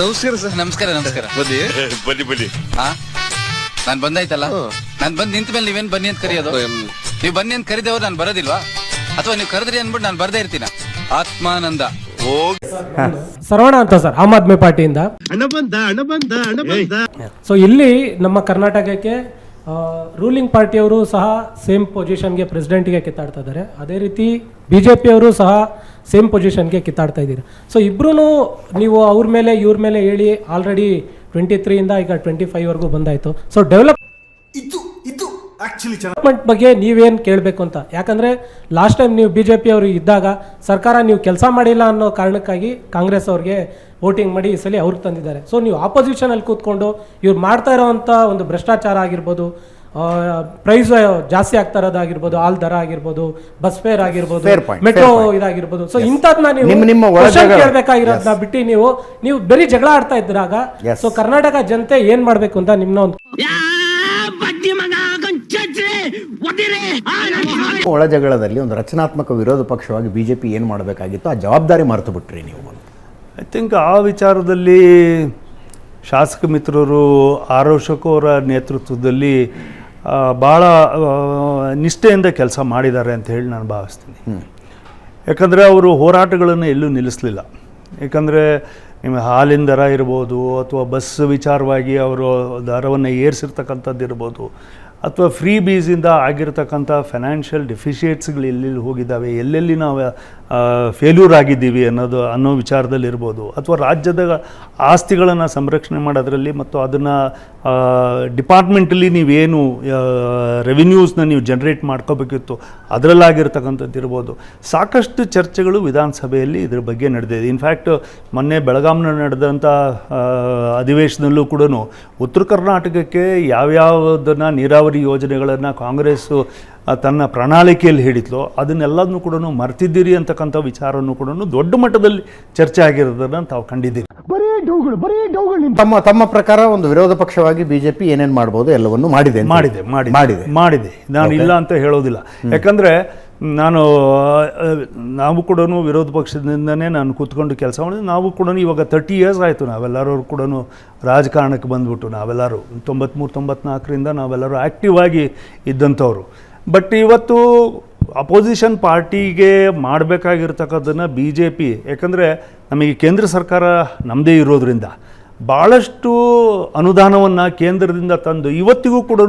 ನಮಸ್ಕಾರ ಸರ್. ನಮಸ್ಕಾರ ನಮಸ್ಕಾರ. ಬನ್ನಿ. ಬನ್ನಿ ಬನ್ನಿ. ಹಾ ನಾನ್ ಬಂದಾಯ್ತಲ್ಲ. ನಾನ್ ಬಂದ್ ನಿಂತ ಮೇಲೆ ನೀವೇನ್ ಬನ್ನಿ ಅಂತ ಕರೆಯೋದು. ನೀವ್ ಬನ್ನಿ ಅಂತ ಕರೆದವ್ರು ನಾನು ಬರೋದಿಲ್ವಾ? ಅಥವಾ ನೀವು ಕರೆದ್ರಿ ಅನ್ಬಿಟ್ಟು ನಾನು ಬರ್ದೇ ಇರ್ತೀನ? ಆತ್ಮಾನಂದ. ಓ ಸರ್ವಣ ಅಂತ ಸರ್ ಆಮ್ ಆದ್ಮಿ ಪಾರ್ಟಿಯಿಂದ. ಸೊ ಇಲ್ಲಿ ನಮ್ಮ ಕರ್ನಾಟಕಕ್ಕೆ ರೂಲಿಂಗ್ ಪಾರ್ಟಿಯವರು ಸಹ ಸೇಮ್ ಪೊಸಿಷನ್ಗೆ ಪ್ರೆಸಿಡೆಂಟ್ಗೆ ಕಿತ್ತಾಡ್ತಾ ಇದ್ದಾರೆ. ಅದೇ ರೀತಿ ಬಿ ಜೆ ಪಿಯವರು ಸಹ ಸೇಮ್ ಪೊಸಿಷನ್ಗೆ ಕಿತ್ತಾಡ್ತಾ ಇದ್ದೀರಿ. ಸೊ ಇಬ್ಬರೂ ನೀವು ಅವ್ರ ಮೇಲೆ ಇವ್ರ ಮೇಲೆ ಹೇಳಿ ಆಲ್ರೆಡಿ ಟ್ವೆಂಟಿ ತ್ರೀಯಿಂದ ಈಗ ಟ್ವೆಂಟಿ ಫೈವ್ವರೆಗೂ ಬಂದಾಯಿತು. ಸೊ ಡೆವಲಪ್ ಡೆವಲಪ್ಮೆಂಟ್ ಬಗ್ಗೆ ನೀವೇನು ಕೇಳಬೇಕು ಅಂತ? ಯಾಕಂದ್ರೆ ಲಾಸ್ಟ್ ಟೈಮ್ ನೀವು ಬಿ ಜೆ ಪಿ ಅವರು ಇದ್ದಾಗ ಸರ್ಕಾರ ನೀವು ಕೆಲಸ ಮಾಡಿಲ್ಲ ಅನ್ನೋ ಕಾರಣಕ್ಕಾಗಿ ಕಾಂಗ್ರೆಸ್ ಅವ್ರಿಗೆ ವೋಟಿಂಗ್ ಮಾಡಿ ಈ ಸಲ ಅವ್ರಿಗೆ ತಂದಿದ್ದಾರೆ. ಸೊ ನೀವು ಆಪೋಸಿಷನಲ್ಲಿ ಕೂತ್ಕೊಂಡು ಇವ್ರು ಮಾಡ್ತಾ ಇರೋವಂಥ ಒಂದು ಭ್ರಷ್ಟಾಚಾರ ಆಗಿರ್ಬೋದು ಪ್ರೈಸ್ ಜಾಸ್ತಿ ಆಗ್ತಾ ಇರೋದಾಗಿರ್ಬೋದು ಹಾಲ್ ದರ ಆಗಿರ್ಬೋದು ಬಸ್ ಫೇರ್ ಆಗಿರ್ಬೋದು ಮೆಟ್ರೋ. ಇದಾಗಿರ್ಬೋದು. ಸೊ ಇಂಥದ್ನ ನೀವು question ಬಿಟ್ಟು ನೀವು ನೀವು ಬರೀ ಜಗಳ ಆಡ್ತಾ ಇದ್ರಾಗ. ಸೊ ಕರ್ನಾಟಕ ಜನತೆ ಏನ್ ಮಾಡ್ಬೇಕು ಅಂತ ನಿಮ್ನ ಒಂದು ಒಳ ಜಗಳದಲ್ಲಿ ಒಂದು ರಚನಾತ್ಮಕ ವಿರೋಧ ಪಕ್ಷವಾಗಿ ಬಿಜೆಪಿ ಏನು ಮಾಡಬೇಕಾಗಿತ್ತು ಆ ಜವಾಬ್ದಾರಿ ಮರೆತು ಬಿಟ್ರಿ ನೀವು. ಐ ಥಿಂಕ್ ಆ ವಿಚಾರದಲ್ಲಿ ಶಾಸಕ ಮಿತ್ರರು ಆರೋಷಕವರ ಅವರ ನೇತೃತ್ವದಲ್ಲಿ ಭಾಳ ನಿಷ್ಠೆಯಿಂದ ಕೆಲಸ ಮಾಡಿದ್ದಾರೆ ಅಂತ ಹೇಳಿ ನಾನು ಭಾವಿಸ್ತೀನಿ. ಯಾಕಂದರೆ ಅವರು ಹೋರಾಟಗಳನ್ನು ಎಲ್ಲೂ ನಿಲ್ಲಿಸಲಿಲ್ಲ. ಯಾಕಂದರೆ ನಿಮಗೆ ಹಾಲಿನ ದರ ಇರ್ಬೋದು ಅಥವಾ ಬಸ್ ವಿಚಾರವಾಗಿ ಅವರು ದರವನ್ನು ಏರಿಸಿರ್ತಕ್ಕಂಥದ್ದು ಇರ್ಬೋದು ಅಥವಾ ಫ್ರೀ ಬೀಸಿಂದ ಆಗಿರತಕ್ಕಂಥ ಫೈನಾನ್ಷಿಯಲ್ ಡೆಫಿಷಿಯೇಟ್ಸ್ಗಳು ಎಲ್ಲೆಲ್ಲಿ ಹೋಗಿದ್ದಾವೆ ಎಲ್ಲೆಲ್ಲಿ ನಾವು ಫೇಲ್ಯೂರ್ ಆಗಿದ್ದೀವಿ ಅನ್ನೋದು ಅನ್ನೋ ವಿಚಾರದಲ್ಲಿ ಇರ್ಬೋದು ಅಥವಾ ರಾಜ್ಯದ ಆಸ್ತಿಗಳನ್ನು ಸಂರಕ್ಷಣೆ ಮಾಡೋದ್ರಲ್ಲಿ ಮತ್ತು ಅದನ್ನು ಡಿಪಾರ್ಟ್ಮೆಂಟಲ್ಲಿ ನೀವೇನು ರೆವಿನ್ಯೂಸ್ನ ನೀವು ಜನ್ರೇಟ್ ಮಾಡ್ಕೋಬೇಕಿತ್ತು ಅದರಲ್ಲಾಗಿರ್ತಕ್ಕಂಥದ್ದು ಇರ್ಬೋದು ಸಾಕಷ್ಟು ಚರ್ಚೆಗಳು ವಿಧಾನಸಭೆಯಲ್ಲಿ ಇದ್ರ ಬಗ್ಗೆ ನಡೆದಿದೆ. ಇನ್ಫ್ಯಾಕ್ಟ್ ಮೊನ್ನೆ ಬೆಳಗಾಂನ ನಡೆದಂಥ ಅಧಿವೇಶನದಲ್ಲೂ ಕೂಡ ಉತ್ತರ ಕರ್ನಾಟಕಕ್ಕೆ ಯಾವ್ಯಾವುದನ್ನು ನೀರಾವರಿ ಯೋಜನೆಗಳನ್ನು ಕಾಂಗ್ರೆಸ್ಸು ತನ್ನ ಪ್ರಣಾಳಿಕೆಯಲ್ಲಿ ಹೇಳಿದ್ಲು ಅದನ್ನೆಲ್ಲದನ್ನು ಕೂಡ ಮರ್ತಿದ್ದೀರಿ ಅಂತಕ್ಕಂಥ ವಿಚಾರವನ್ನು ಕೂಡ ದೊಡ್ಡ ಮಟ್ಟದಲ್ಲಿ ಚರ್ಚೆ ಆಗಿರೋದನ್ನು ತಾವು ಕಂಡಿದ್ದೀರಿ. ತಮ್ಮ ತಮ್ಮ ಪ್ರಕಾರ ಒಂದು ವಿರೋಧ ಪಕ್ಷವಾಗಿ ಬಿಜೆಪಿ ಏನೇನು ಮಾಡ್ಬೋದು ಎಲ್ಲವನ್ನು ಮಾಡಿದೆ. ಮಾಡಿದೆ ಮಾಡಿ ಮಾಡಿದೆ. ಮಾಡಿದೆ. ನಾನು ಇಲ್ಲ ಅಂತ ಹೇಳೋದಿಲ್ಲ. ಯಾಕಂದರೆ ನಾನು ನಾವು ಕೂಡ ವಿರೋಧ ಪಕ್ಷದಿಂದನೇ ನಾನು ಕೂತ್ಕೊಂಡು ಕೆಲಸ ಮಾಡಿದ್ವಿ ನಾವು ಕೂಡ ಇವಾಗ ತರ್ಟಿ ಇಯರ್ಸ್ ಆಯಿತು. ನಾವೆಲ್ಲರೂ ಕೂಡ ರಾಜಕಾರಣಕ್ಕೆ ಬಂದ್ಬಿಟ್ಟು ನಾವೆಲ್ಲರೂ ತೊಂಬತ್ತ್ಮೂರು ತೊಂಬತ್ನಾಲ್ಕರಿಂದ ನಾವೆಲ್ಲರೂ ಆ್ಯಕ್ಟಿವ್ ಆಗಿ ಇದ್ದಂಥವ್ರು. ಬಟ್ ಇವತ್ತು ಅಪೋಸಿಷನ್ ಪಾರ್ಟಿಗೆ ಮಾಡಬೇಕಾಗಿರ್ತಕ್ಕಂಥದ್ದನ್ನು ಬಿ ಜೆ ಪಿ ಯಾಕಂದರೆ ನಮಗೆ ಕೇಂದ್ರ ಸರ್ಕಾರ ನಮ್ಮದೇ ಇರೋದ್ರಿಂದ ಭಾಳಷ್ಟು ಅನುದಾನವನ್ನು ಕೇಂದ್ರದಿಂದ ತಂದು ಇವತ್ತಿಗೂ ಕೂಡ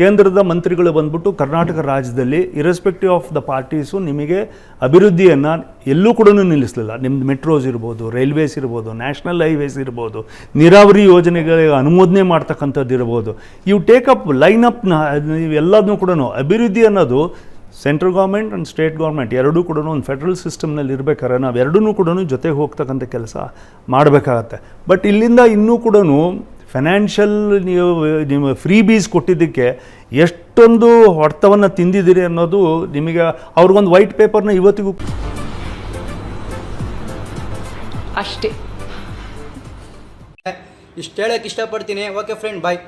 ಕೇಂದ್ರದ ಮಂತ್ರಿಗಳು ಬಂದ್ಬಿಟ್ಟು ಕರ್ನಾಟಕ ರಾಜ್ಯದಲ್ಲಿ ಇರೆಸ್ಪೆಕ್ಟಿವ್ ಆಫ್ ದ ಪಾರ್ಟೀಸು ನಿಮಗೆ ಅಭಿವೃದ್ಧಿಯನ್ನು ಎಲ್ಲೂ ಕೂಡ ನಿಲ್ಲಿಸಲಿಲ್ಲ. ನಿಮ್ಮದು ಮೆಟ್ರೋಸ್ ಇರ್ಬೋದು ರೈಲ್ವೇಸ್ ಇರ್ಬೋದು ನ್ಯಾಷನಲ್ ಹೈವೇಸ್ ಇರ್ಬೋದು, ನೀರಾವರಿ ಯೋಜನೆಗಳಿಗೆ ಅನುಮೋದನೆ ಮಾಡ್ತಕ್ಕಂಥದ್ದು ಇರ್ಬೋದು ಇವು ಟೇಕಪ್ ಲೈನ್ ಅಪ್ನ ಇವೆಲ್ಲದನ್ನೂ ಕೂಡ ಅಭಿವೃದ್ಧಿ ಅನ್ನೋದು central government and state government ಎರಡೂ ಕೂಡ ಒಂದು ಫೆಡ್ರಲ್ ಸಿಸ್ಟಮ್ನಲ್ಲಿ ಇರಬೇಕಾದ್ರೆ ನಾವು ಎರಡನ್ನೂ ಕೂಡ ಜೊತೆಗೆ ಹೋಗ್ತಕ್ಕಂಥ ಕೆಲಸ ಮಾಡಬೇಕಾಗತ್ತೆ. ಬಟ್ ಇಲ್ಲಿಂದ ಇನ್ನೂ ಕೂಡ ಫೈನಾನ್ಷಿಯಲ್ ನೀವು ನಿಮ್ಮ ಫ್ರೀ ಬೀಸ್ ಕೊಟ್ಟಿದ್ದಕ್ಕೆ ಎಷ್ಟೊಂದು ಹೊಡೆತವನ್ನು ತಿಂದಿದ್ದೀರಿ ಅನ್ನೋದು ನಿಮಗೆ ಅವ್ರಿಗೊಂದು ವೈಟ್ ಪೇಪರ್ನ ಇವತ್ತಿಗೂ ಅಷ್ಟೇ. ಇಷ್ಟು ಹೇಳಕ್ಕೆ ಇಷ್ಟಪಡ್ತೀನಿ. Okay friend bye